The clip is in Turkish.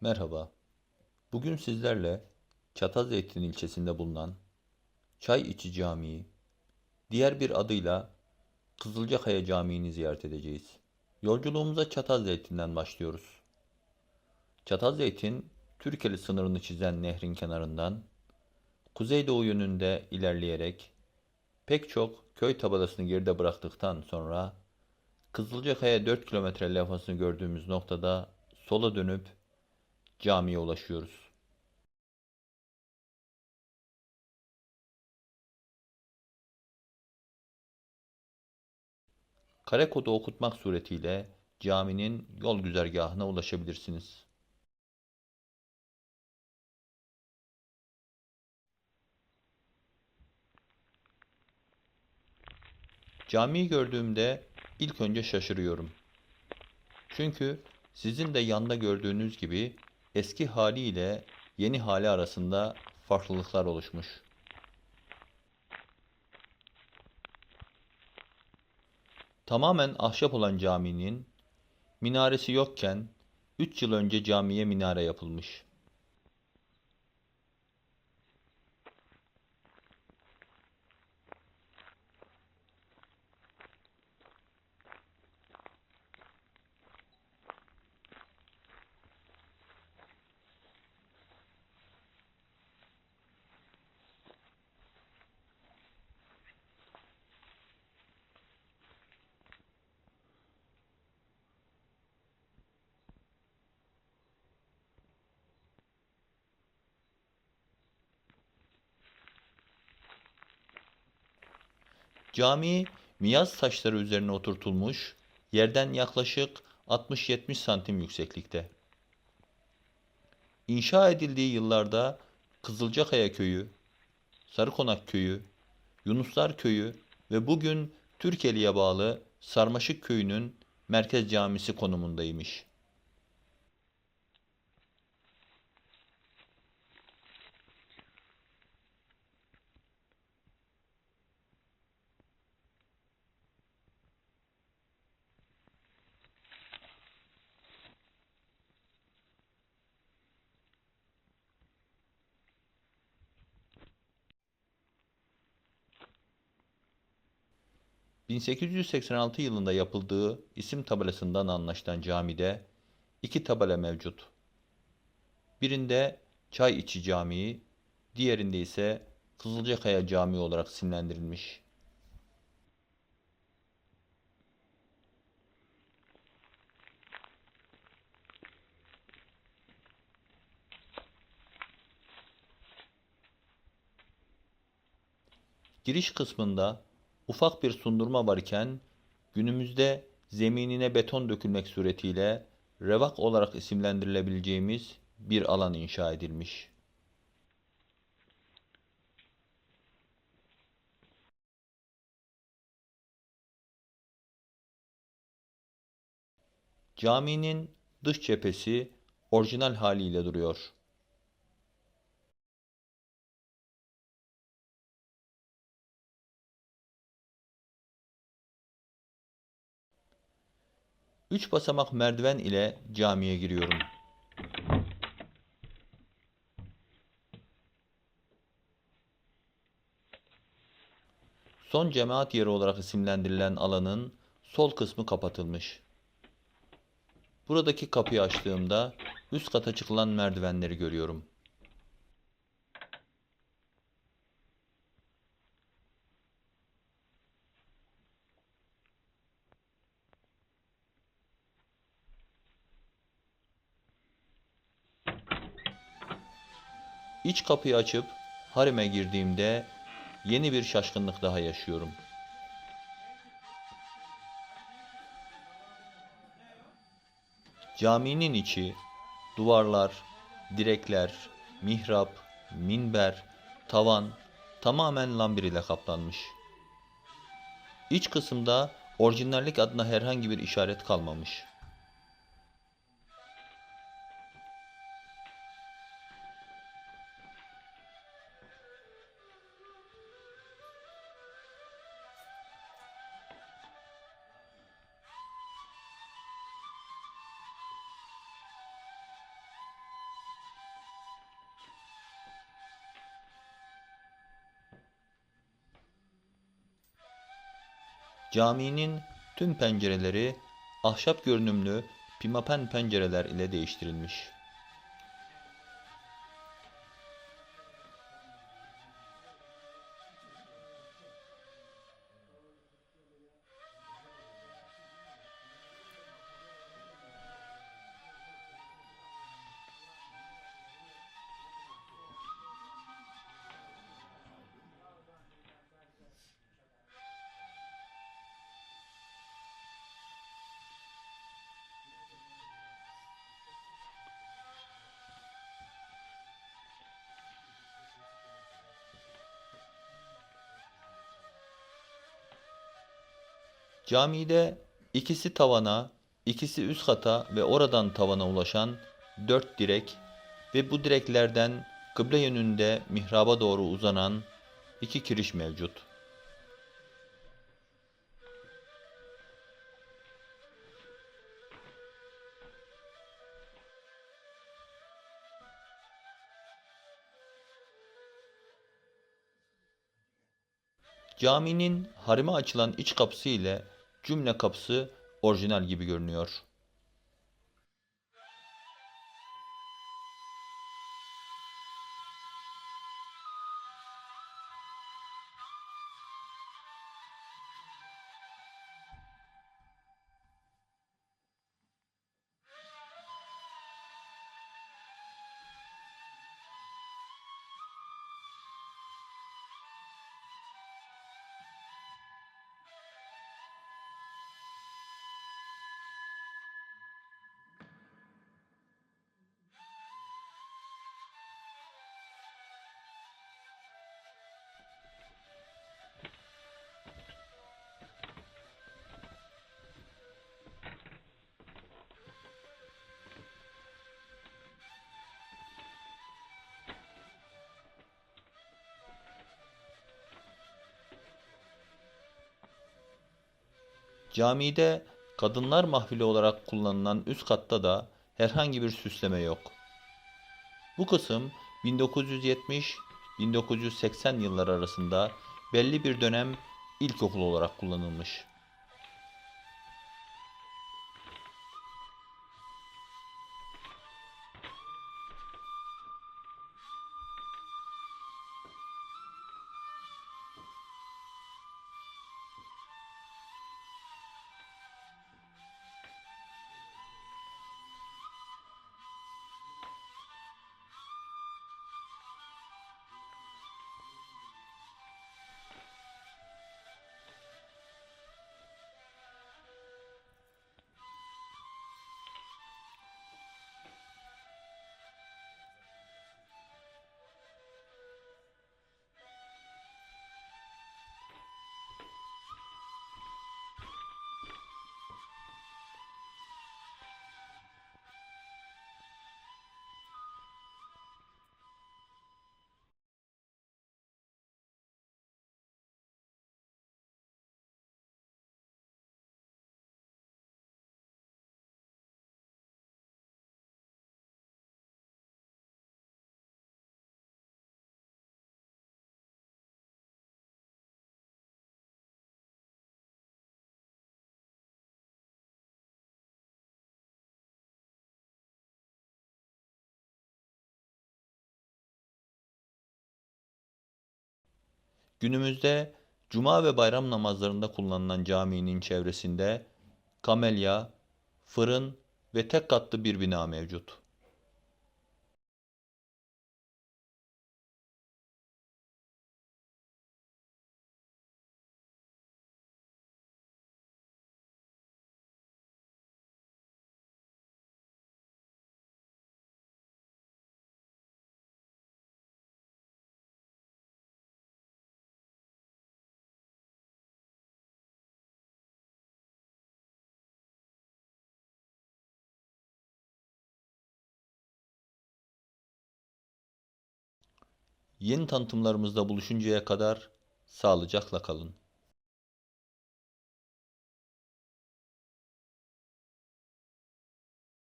Merhaba. Bugün sizlerle Çatalzeytin ilçesinde bulunan Çay İçi Camii, diğer bir adıyla Kızılcakaya Camii'ni ziyaret edeceğiz. Yolculuğumuza Çatalzeytin'den başlıyoruz. Çatalzeytin, Türkeli sınırını çizen nehrin kenarından kuzeydoğu yönünde ilerleyerek pek çok köy tabelasını geride bıraktıktan sonra Kızılcakaya 4 kilometre levhasını gördüğümüz noktada sola dönüp camiye ulaşıyoruz. Kare kodu okutmak suretiyle caminin yol güzergahına ulaşabilirsiniz. Camiyi gördüğümde ilk önce şaşırıyorum. Çünkü sizin de yanda gördüğünüz gibi eski haliyle yeni hali arasında farklılıklar oluşmuş. Tamamen ahşap olan caminin minaresi yokken 3 yıl önce camiye minare yapılmış. Cami miyaz taşları üzerine oturtulmuş, yerden yaklaşık 60-70 santim yükseklikte. İnşa edildiği yıllarda Kızılcakaya Köyü, Sarıkonak Köyü, Yunuslar Köyü ve bugün Türkeli'ye bağlı Sarmaşık Köyü'nün merkez camisi konumundaymış. ...1886 yılında yapıldığı isim tabelasından anlaşılan camide iki tabela mevcut. Birinde Çay İçi Camii, diğerinde ise Kızılcakaya Camii olarak isimlendirilmiş. Giriş kısmında ufak bir sundurma varken günümüzde zeminine beton dökülmek suretiyle revak olarak isimlendirilebileceğimiz bir alan inşa edilmiş. Caminin dış cephesi orijinal haliyle duruyor. Üç basamak merdiven ile camiye giriyorum. Son cemaat yeri olarak isimlendirilen alanın sol kısmı kapatılmış. Buradaki kapıyı açtığımda üst kata çıkılan merdivenleri görüyorum. İç kapıyı açıp hareme girdiğimde yeni bir şaşkınlık daha yaşıyorum. Caminin içi, duvarlar, direkler, mihrap, minber, tavan tamamen lambir ile kaplanmış. İç kısımda orijinallik adına herhangi bir işaret kalmamış. Caminin tüm pencereleri ahşap görünümlü pimapen pencereler ile değiştirilmiş. Camide ikisi tavana, ikisi üst kata ve oradan tavana ulaşan dört direk ve bu direklerden kıble yönünde mihraba doğru uzanan iki kiriş mevcut. Caminin harime açılan iç kapısı ile cümle kapısı orijinal gibi görünüyor. Camide kadınlar mahfili olarak kullanılan üst katta da herhangi bir süsleme yok. Bu kısım 1970-1980 yılları arasında belli bir dönem ilkokul olarak kullanılmış. Günümüzde cuma ve bayram namazlarında kullanılan caminin çevresinde kamelya, fırın ve tek katlı bir bina mevcut. Yeni tanıtımlarımızda buluşuncaya kadar sağlıcakla kalın.